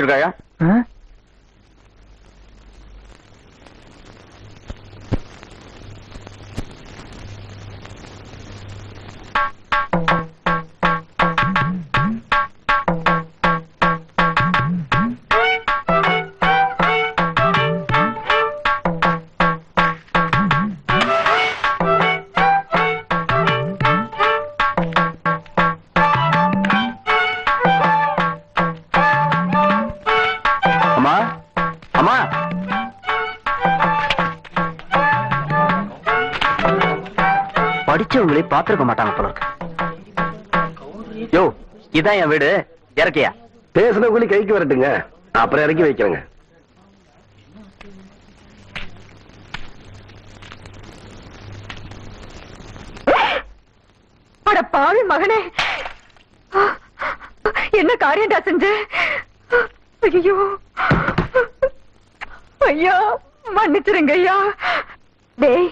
இருக்காயா படிச்சவங்களே பாத்துருக்க மாட்டாங்க போல இருக்கு. யோ இதான் என் வீடு. இறக்கியா? பேசுன கூலி கைக்கு வரட்டுங்க. அப்புறம் இறக்கி வைக்கிறேங்க. அட பாவி மகனே. என்ன காரியம்டா செஞ்ச? ஐயோ. ஐயா மன்னிச்சிருங்க ஐயா. டேய்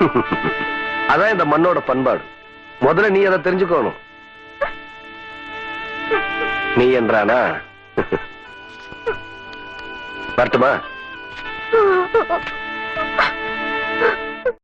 அதான் இந்த மண்ணோட பண்பாடு. முதல்ல நீ அதை தெரிஞ்சுக்கணும். நீ என்றானா? வரட்டுமா?